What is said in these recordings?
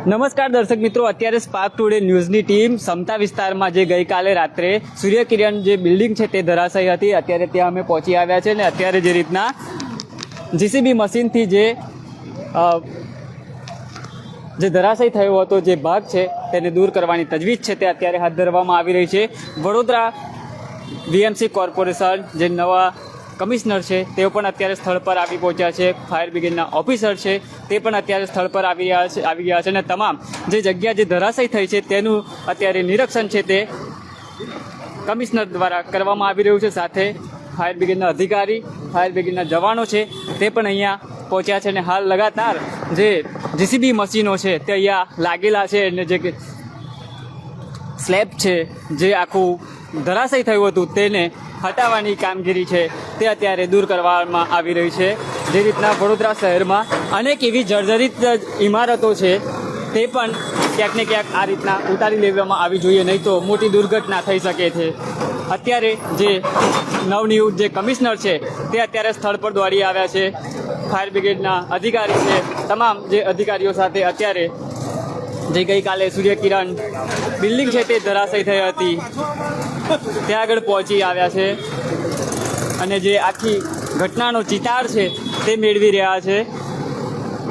નમસ્કાર દર્શક મિત્રો, અત્યારે સ્પાર્ક ટુડે ન્યૂઝની ટીમ સમતા વિસ્તારમાં જે ગઈકાલે રાત્રે સૂર્યકિરણ જે બિલ્ડિંગ છે તે ધરાશાયી હતી, અત્યારે ત્યાં અમે પહોંચી આવ્યા છે અને અત્યારે જે રીતના જીસીબી મશીનથી જે જે ધરાશય થયો હતો, જે ભાગ છે તેને દૂર કરવાની તજવીજ છે તે અત્યારે હાથ ધરવામાં આવી રહી છે. વડોદરા વીએમસી કોર્પોરેશન જે નવા કમિશનર છે, તેઓ પણ અત્યારે સ્થળ પર આવી પહોંચ્યા છે. ફાયર બ્રિગેડના ઓફિસર છે, તે પણ અત્યારે સ્થળ પર આવી રહ્યા છે, આવી ગયા છે. અને તમામ જે જગ્યા જે ધરાશય થઈ છે, તેનું અત્યારે નિરીક્ષણ છે તે કમિશનર દ્વારા કરવામાં આવી રહ્યું છે. સાથે ફાયર બ્રિગેડના અધિકારી, ફાયર બ્રિગેડના જવાનો છે, તે પણ અહીંયા પહોંચ્યા છે. અને હાલ લગાતાર જે જીસીબી મશીનો છે, તે અહીંયા લાગેલા છે. અને જે સ્લેબ છે, જે આખું ધરાશય થયું હતું, તેને હટાવવાની કામગીરી છે તે અત્યારે દૂર કરવામાં આવી રહી છે. જે રીતના વડોદરા શહેરમાં અનેક એવી જર્જરિત ઇમારતો છે, તે પણ ક્યાંક ને ક્યાંક આ રીતના ઉતારી લેવામાં આવી જોઈએ, નહીં તો મોટી દુર્ઘટના થઈ શકે છે. અત્યારે જે નવનિયુક્ત જે કમિશનર છે, તે અત્યારે સ્થળ પર દોડી આવ્યા છે. ફાયર બ્રિગેડના અધિકારી છે, તમામ જે અધિકારીઓ સાથે અત્યારે જે ગઈકાલે સૂર્યકિરણ બિલ્ડિંગ છે તે ધરાશય થઈ હતી. ત્યાં આગળ પહોંચી આવ્યા છે. અને જે આખી ઘટનાનો ચિતાર છે તે મેળવી રહ્યા છે.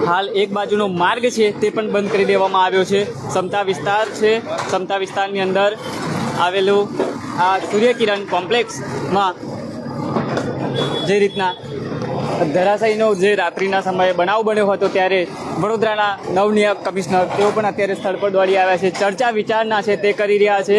હાલ એક બાજુનો માર્ગ છે તે પણ બંધ કરી દેવામાં આવ્યો છે. સમતા વિસ્તાર છે. સમતા વિસ્તારની અંદર આવેલું આ સૂર્યકિરણ કોમ્પ્લેક્સમાં જે રીતના ધરાશાયીનો જે રાત્રિના સમયે બનાવ બન્યો હતો ત્યારે વડોદરાના નવનિયુક્ત કમિશનર તેઓ પણ અત્યારે સ્થળ પર દોડી આવ્યા છે. ચર્ચા વિચારણા છે તે કરી રહ્યા છે.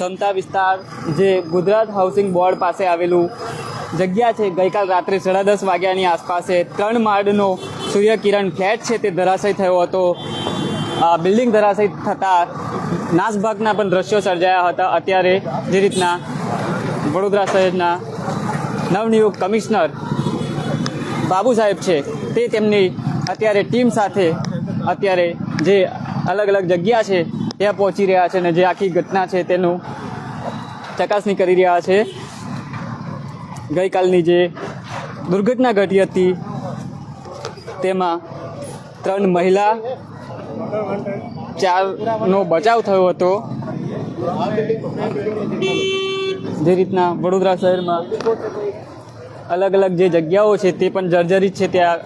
સમતા વિસ્તાર, જે ગુજરાત હાઉસિંગ બોર્ડ પાસે આવેલું જગ્યા છે. ગઈકાલ રાત્રે સાડા દસ વાગ્યાની આસપાસે ત્રણ માળનો સૂર્યકિરણ ફ્લેટ છે તે ધરાશય થયો હતો. આ બિલ્ડિંગ ધરાશય થતાં નાસભાગના પણ દ્રશ્યો સર્જાયા હતા. અત્યારે જે રીતના વડોદરા શહેરના નવનિયુક્ત કમિશનર બાબુ સાહેબ છે તે તેમની અત્યારે ટીમ સાથે અત્યારે જે અલગ અલગ જગ્યા છે ત્યાં પહોંચી રહ્યા છે અને જે આખી ઘટના છે તેનું ચકાસણી કરી રહ્યા છે. ગઈકાલની જે દુર્ઘટના ઘટી હતી, તેમાં ત્રણ મહિલા ચારનો બચાવ થયો હતો. જે રીતના વડોદરા શહેરમાં અલગ અલગ જે જગ્યાઓ છે તે પણ જર્જરિત છે ત્યાં.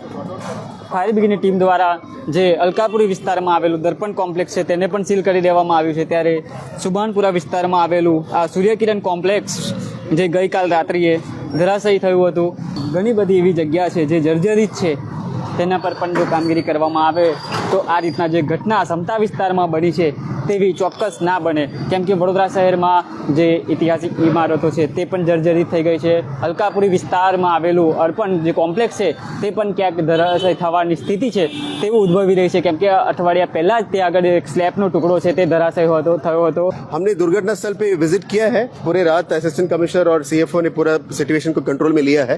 ફાયર બ્રિગેડની ટીમ દ્વારા જે અલકાપુરી વિસ્તારમાં આવેલું દર્પણ કોમ્પ્લેક્સ છે, તેને પણ સીલ કરી દેવામાં આવ્યું છે. ત્યારે સુભાનપુરા વિસ્તારમાં આવેલું આ સૂર્યકિરણ કોમ્પ્લેક્સ, જે ગઈકાલ રાત્રિએ ધરાશયી થયું હતું, ઘણી બધી એવી જગ્યા છે જે જર્જરિત છે, તેના પર પણ જો કામગીરી કરવામાં આવે, તો આ રીતના જે ઘટના સમતા વિસ્તારમાં બની છે તેવી ચોક્કસ ના બને કેમ કે વડોદરા શહેરમાં જે ઐતિહાસિક ઇમારતો છે તે પણ જર્જરિત થઈ ગઈ છે અલકાપુરી વિસ્તારમાં આવેલું અર્પણ જે કોમ્પ્લેક્સ છે તે પણ ક્યાંક ધરાશય થવાની સ્થિતિ છે તેવું ઉદ્ભવી રહી છે કેમ કે અઠવાડિયા પહેલાં જ ત્યાં આગળ એક સ્લેબનો ટુકડો છે તે ધરાશય હતો થયો હતો हमने दुर्घटना स्थल पे विजिट किया है पूरे रात असिस्टेंट कमिश्नर और सीएफओ ने पूरा सिचुएशन को कंट्रोल में लिया है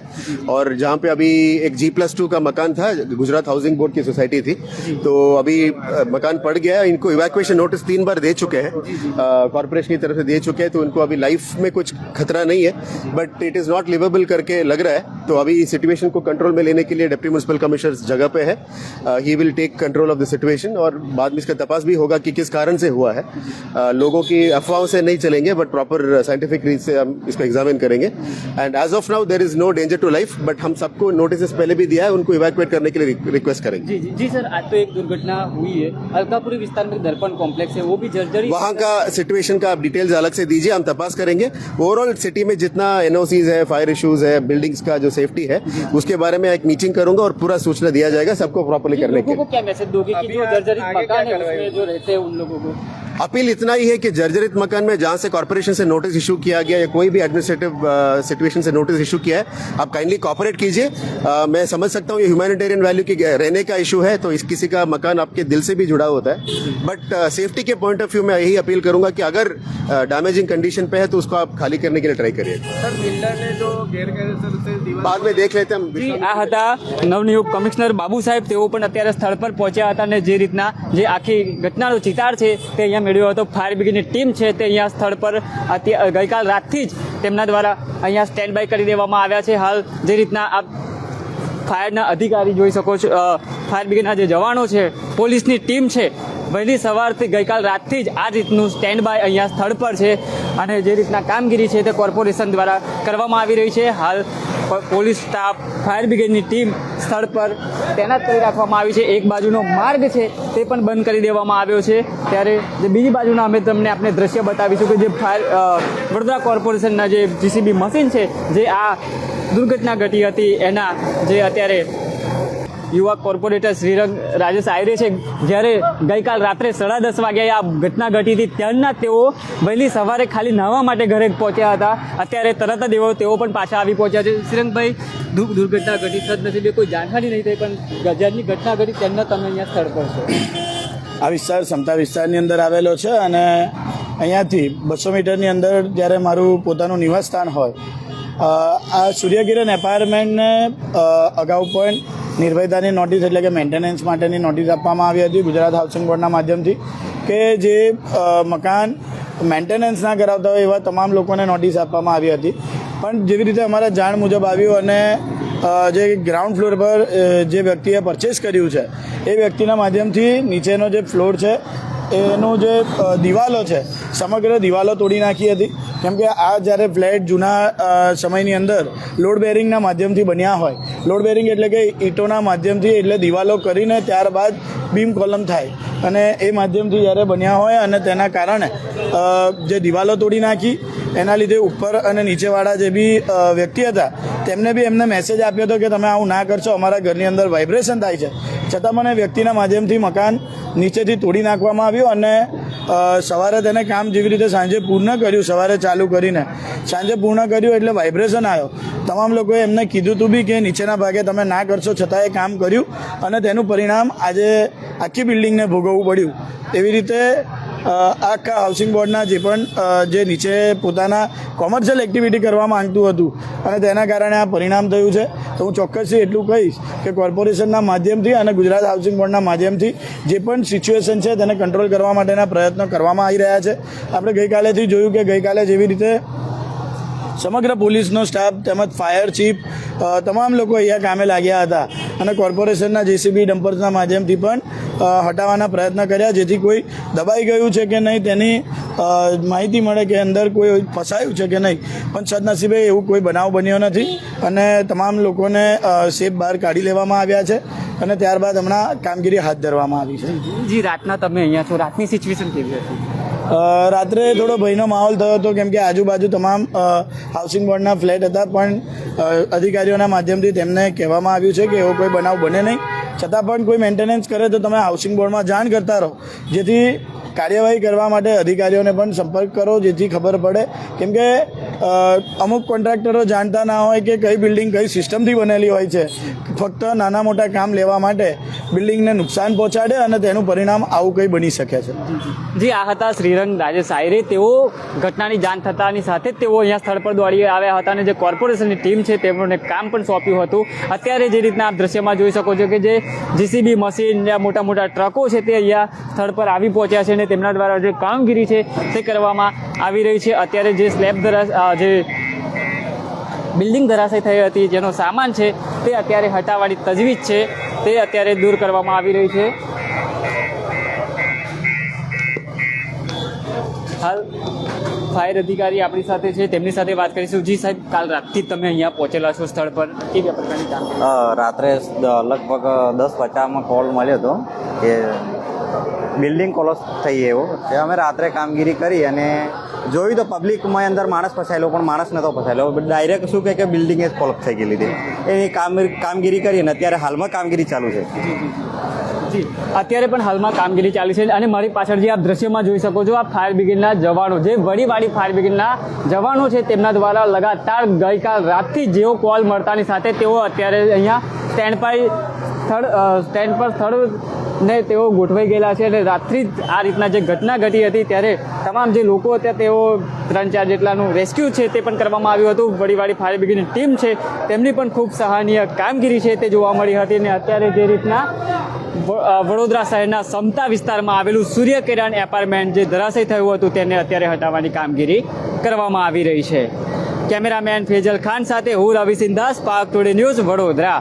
और जहाँ पे अभी एक जी प्लस टू का मकान था गुजरात हाउसिंग बोर्ड की सोसाइटी थी तो अभी अ, मकान पड़ गया है इनको इवैक्यूएशन नोटिस तीन बार दे चुके हैं कॉरपोरेशन की तरफ से दे चुके हैं तो उनको अभी लाइफ में कुछ खतरा नहीं है but it is not liveable करके लग रहा है तो अभी सिचुएशन को कंट्रोल में लेने के लिए डिप्टी म्यूनसिपल कमिश्नर जगह पे है। He will take control of the situation और बाद में इसका तपास भी होगा कि किस कारण से हुआ है। अ, लोगों की अफवाहों से नहीं चलेंगे बट प्रॉपर साइंटिफिक रीज से हम इसको एग्जामिन करेंगे। And as of now there is no danger to life but हम सबको नोटिस पहले भी दिया है उनको इवैक्यूएट करने के लिए रिक्वेस्ट करेंगे। जी जी जी सर आज तो एक दुर्घटना हुई है। अलकापुरी विस्तार में दर्पण कॉम्प्लेक्स है वो भी जर्जरित वहाँ का सिचुएशन का आप डिटेल्स अलग से दीजिए हम तपास करेंगे। ओवरऑल सिटी में जितना एनओसीज है फायर इश्यूज़ है बिल्डिंग्स का जो सेफ्टी है उसके बारे में एक मीटिंग करूंगा और पूरा सूचना दिया जाएगा सबको प्रॉपरली करने के लोगों लिए को क्या मैसेज दोगे कि जो जर्जरित मकान है उसमें जो रहते हैं उन लोगों को अपील इतना ही है कि जर्जरित मकान में जहां से कॉर्पोरेशन से नोटिस इशू किया गया या कोई भी एडमिनिस्ट्रेटिव सिचुएशन से नोटिस इशू किया है आप काइंडली कॉपरेट कीजिए अ, मैं समझ सकता हूँ ये ह्यूमैनिटेरियन वैल्यू की रहने का इशू है तो इस किसी का मकान आपके दिल से भी जुड़ा होता है बट सेफ्टी के पॉइंट ऑफ व्यू में यही अपील करूंगा कि अगर डैमेजिंग कंडीशन पे है तो उसको आप खाली करने के लिए ट्राई करिए સર બિલ્ડરને જો ગેરકાયદેસર રીતે દિવાલ बाद में देख लेते हैं જી हम આ હતા નવનિયુક્ત કમિશનર બાબુ સાહેબ તેઓ પણ અત્યારે સ્થળ પર પહોંચ્યા હતા અને જે રીતના જે આખી ઘટનાનો ચિતાર છે તે અહીંયા મેળવ્યો હતો. ફાયર બ્રિગેડની ટીમ છે તે અહીંયા સ્થળ પર ગઈકાલ રાતથી જ તેમના દ્વારા અહીંયા સ્ટેન્ડ બાય કરી દેવામાં આવ્યા છે. હાલ જે રીતના આ ફાયરના અધિકારી જોઈ શકો છો ફાયર બ્રિગેડના જે જવાનો છે, પોલીસની ટીમ છે વહેલી સવારથી ગઈકાલ રાતથી જ આ રીતનું સ્ટેન્ડ બાય અહીંયા સ્થળ પર છે અને જે રીતના કામગીરી છે તે કોર્પોરેશન દ્વારા કરવામાં આવી રહી છે. હાલ પોલીસ સ્ટાફ, ફાયર બ્રિગેડની ટીમ સ્થળ પર તૈનાત કરી રાખવામાં આવી છે. એક બાજુનો માર્ગ છે તે પણ બંધ કરી દેવામાં આવ્યો છે. ત્યારે જે બીજી બાજુના અમે તમને આપણે દ્રશ્ય બતાવીશું કે જે ફાયર વડોદરા કોર્પોરેશનના જે જીસીબી મશીન છે, જે આ દુર્ઘટના ઘટી હતી, એના જે અત્યારે યુવા કોર્પોરેટર શ્રીરંગ રાજેશ આયરે છે. જ્યારે ગઈકાલ રાત્રે સાડા દસ વાગ્યાએ આ ઘટના ઘટી હતી, ત્યારના તેઓ વહેલી સવારે ખાલી નહવા માટે ઘરે પહોંચ્યા હતા. અત્યારે તરત જ એવો તેઓ પણ પાછા આવી પહોંચ્યા છે. શ્રીરંગભાઈ દુર દુર્ઘટના ઘટી સદનસીબે કોઈ જાનહાની નહીં થઈ, પણ ગજાની ઘટના ઘટી તેમના તમે અહીંયા સ્થળ પર છો. આ વિસ્તાર સમતા વિસ્તારની અંદર આવેલો છે અને અહીંયાથી બસો મીટરની અંદર જ્યારે મારું પોતાનું નિવાસ સ્થાન હોય આ સૂર્યકિરણ એપાર્ટમેન્ટને અગાઉ પણ નિર્ભયતાની નોટિસ એટલે કે મેન્ટેનન્સ માટેની નોટિસ આપવામાં આવી હતી ગુજરાત હાઉસિંગ બોર્ડના માધ્યમથી કે જે મકાન મેન્ટેનન્સ ના કરાવતા હોય એવા તમામ લોકોને નોટિસ આપવામાં આવી હતી. પણ જેવી રીતે અમારા જાણ મુજબ આવ્યું અને જે ગ્રાઉન્ડ ફ્લોર પર જે વ્યક્તિએ પરચેસ કર્યું છે, એ વ્યક્તિના માધ્યમથી નીચેનો જે ફ્લોર છે એનું જે દિવાલો છે, સમગ્ર દિવાલો તોડી નાખી હતી. કેમ કે આ જ્યારે ફ્લેટ જૂના સમયની અંદર લોડ બેરિંગના માધ્યમથી બન્યા હોય. લોડ બેરિંગ એટલે કે ઈંટોના માધ્યમથી એટલે દિવાલો કરીને ત્યારબાદ બીમ કોલમ થાય. અને એ માધ્યમથી જ્યારે બન્યા હોય અને તેના કારણે જે દિવાલો તોડી નાખી એના લીધે ઉપર અને નીચેવાળા જે બી વ્યક્તિ હતા, તેમને બી એમને મેસેજ આપ્યો હતો કે તમે આવું ના કરશો, અમારા ઘરની અંદર વાઇબ્રેશન થાય છે. છતાં મને વ્યક્તિના માધ્યમથી મકાન નીચેથી તોડી નાખવામાં આવ્યું અને સવારે તેને કામ જેવી રીતે સાંજે પૂર્ણ કર્યું, સવારે ચાલુ કરીને. સાંજે પૂર્ણ કર્યું એટલે વાઇબ્રેશન આવ્યો. તમામ લોકોએ એમને કીધું હતું બી કે નીચેના ભાગે તમે ના કરશો, છતાં એ કામ કર્યું અને તેનું પરિણામ આજે આખી બિલ્ડિંગને ભોગવવું પડ્યું. એવી રીતે આખા હાઉસિંગ બોર્ડના જે પણ જે નીચે પોતાના કોમર્શિયલ એક્ટિવિટી કરવા માંગતું હતું અને તેના કારણે આ પરિણામ થયું છે. તો હું ચોક્કસથી એટલું કહીશ કે કોર્પોરેશનના માધ્યમથી અને ગુજરાત હાઉસિંગ બોર્ડના માધ્યમથી જે પણ સિચ્યુએશન છે તેને કંટ્રોલ કરવા માટેના પ્રયત્નો કરવામાં આવી રહ્યા છે. આપણે ગઈકાલેથી જોયું કે ગઈકાલે જેવી રીતે સમગ્ર પોલીસનો સ્ટાફ તેમજ ફાયર ચીફ તમામ લોકો અહીંયા કામે લાગ્યા હતા. અને કોર્પોરેશનના જેસીબી ડમ્પર્સના માધ્યમથી પણ હટાવવાના પ્રયત્ન કર્યા, જેથી કોઈ દબાઈ ગયું છે કે નહીં તેની માહિતી મળે કે અંદર કોઈ ફસાયું છે કે નહીં. પણ સદનસીબે એવું કોઈ બનાવ બન્યો નથી અને તમામ લોકોને સેફ બહાર કાઢી લેવામાં આવ્યા છે અને ત્યારબાદ હમણાં કામગીરી હાથ ધરવામાં આવી છે. જી, રાતના તમે અહીંયા છો. રાતની સિચ્યુએશન કેવી હતી? રાત્રે થોડો ભયનો માહોલ થયો હતો, કેમ કે આજુબાજુ તમામ હાઉસિંગ બોર્ડના ફ્લેટ હતા, પણ અધિકારીઓના માધ્યમથી તેમને કહેવામાં આવ્યું છે કે એવો કોઈ બનાવ બને નહીં. છતાં પણ કોઈ મેન્ટેનન્સ કરે તો તમે હાઉસિંગ બોર્ડમાં જાણ કરતા રહો. જેથી કાર્યવાહી કરવા માટે અધિકારીઓને પણ સંપર્ક કરો, જેથી ખબર પડે. કેમ કે અમુક કોન્ટ્રાક્ટરો જાણતા ના હોય કે કઈ બિલ્ડિંગ કઈ સિસ્ટમથી બનેલી હોય છે. ફક્ત નાના મોટા કામ લેવા માટે બિલ્ડિંગને નુકસાન પહોંચાડે અને તેનું પરિણામ આવું કંઈ બની શકે છે. જી, આ હતા શ્રીરંગ રાજેશ આયરે. તેઓ ઘટનાની જાણ થતાની સાથે તેઓ અહીંયા સ્થળ પર દોડી આવ્યા હતા અને જે કોર્પોરેશનની ટીમ છે તેમણે કામ પણ સોંપ્યું હતું. અત્યારે જે રીતના આપ દ્રશ્યમાં જોઈ શકો છો કે જે જીસીબી મશીન મોટા મોટા ટ્રકો છે તે અહીંયા સ્થળ પર આવી પહોંચ્યા છે અને તેમના દ્વારા જે કામગીરી છે તે કરવામાં આવી રહી છે. અત્યારે જે સ્લેબ ધરા જે બિલ્ડિંગ ધરાશય થઈ હતી, જેનો સામાન છે, તે અત્યારે હટાવવાની તજવીજ છે. તે અત્યારે દૂર કરવામાં આવી રહી છે. હાલ ફાયર અધિકારી આપણી સાથે છે. તેમની સાથે વાત કરીશું. જી સાહેબ, કાલ રાતથી તમે અહીંયા પહોંચેલા છો સ્થળ પર. કેવી પ્રકારની રાત્રે લગભગ દસ પચાસમાં કોલ મળ્યો હતો કે બિલ્ડિંગ કોલોસ થઈ એવો તે અમે રાત્રે કામગીરી કરી અને જોયું તો પબ્લિકમાં અંદર માણસ ફસાયેલો પણ માણસ નહોતો ફસાયેલો. ડાયરેક્ટ શું કહે કે બિલ્ડિંગ જ કોલોપ થઈ ગયેલી હતી. એની કામ કામગીરી કરી અને અત્યારે હાલમાં કામગીરી ચાલુ છે. જી. અત્યારે પણ હાલમાં કામગીરી ચાલી છે અને મારી પાછળ જે આપ દ્રશ્યમાં જોઈ શકો છો આ ફાયર બ્રિગેડના જવાનો જે વડીવાડી ફાયર બ્રિગેડના જવાનો છે તેમના દ્વારા લગાતાર ગઈકાલ રાતથી જેઓ કોલ મળતાની સાથે તેઓ અત્યારે અહીંયા સ્ટેન્ડ પર સ્થળ સ્ટેન્ડ પર સ્થળ ને તેઓ ગોઠવાઈ ગયેલા છે અને રાત્રિ જ આ રીતના જે ઘટના ઘટી હતી ત્યારે તમામ જે લોકો હતા તેઓ ત્રણ ચાર જેટલાનું રેસ્ક્યુ છે તે પણ કરવામાં આવ્યું હતું. વડીવાડી ફાયર બ્રિગેડની ટીમ છે, તેમની પણ ખૂબ સહાનીય કામગીરી છે તે જોવા મળી હતી અને અત્યારે જે રીતના વડોદરા શહેરના સમતા વિસ્તારમાં આવેલું સૂર્ય કિરણ એપાર્ટમેન્ટ જે ધરાશય થયું હતું તેને અત્યારે હટાવવાની કામગીરી કરવામાં આવી રહી છે. કેમેરામેન ફેજલ ખાન સાથે હું રવિ સિંધાસ, પાક ટુડે ન્યૂઝ વડોદરા.